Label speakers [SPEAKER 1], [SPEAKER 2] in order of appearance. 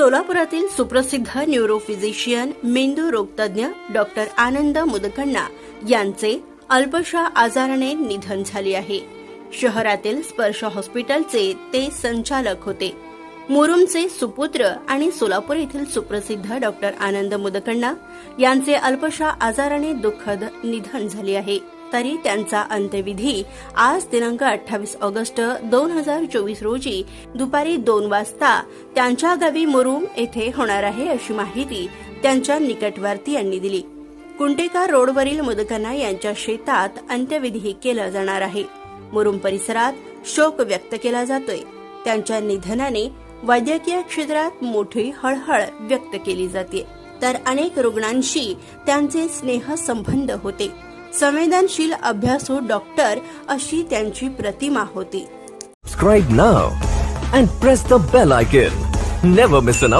[SPEAKER 1] सोलापुरातील सुप्रसिद्ध न्यूरोफिजिशियन मेंदू रोगतज्ञ डॉक्टर आनंद मुदकण्णा यांचे अल्पशा आजाराने निधन झाले आहे. शहरातील स्पर्श हॉस्पिटलचे ते संचालक होते. मुरुमचे सुपुत्र आणि सोलापूर येथील सुप्रसिद्ध डॉक्टर आनंद मुदकण्णा यांचे अल्पशा आजाराने दुःखद निधन झाले आहे. तरी त्यांचा अंत्यविधी आज दिनांक अठ्ठावीस ऑगस्ट दोन हजार चोवीस रोजी दुपारी दोन वाजता त्यांच्या गावी मुरुम येथे होणार आहे अशी माहिती त्यांच्या निकटवर्ती यांनी दिली. कुंटेकार रोडवरील मुदकन्ना यांच्या शेतात अंत्यविधी केला जाणार आहे. मुरुम परिसरात शोक व्यक्त केला जातोय. त्यांच्या निधनाने वैद्यकीय क्षेत्रात मोठी हळहळ व्यक्त केली जाते. तर अनेक रुग्णांशी त्यांचे स्नेहसंबंध होते. संवेदनशील अभ्यासू डॉक्टर अशी त्यांची प्रतिमा होती.
[SPEAKER 2] नाव and press the bell icon never miss an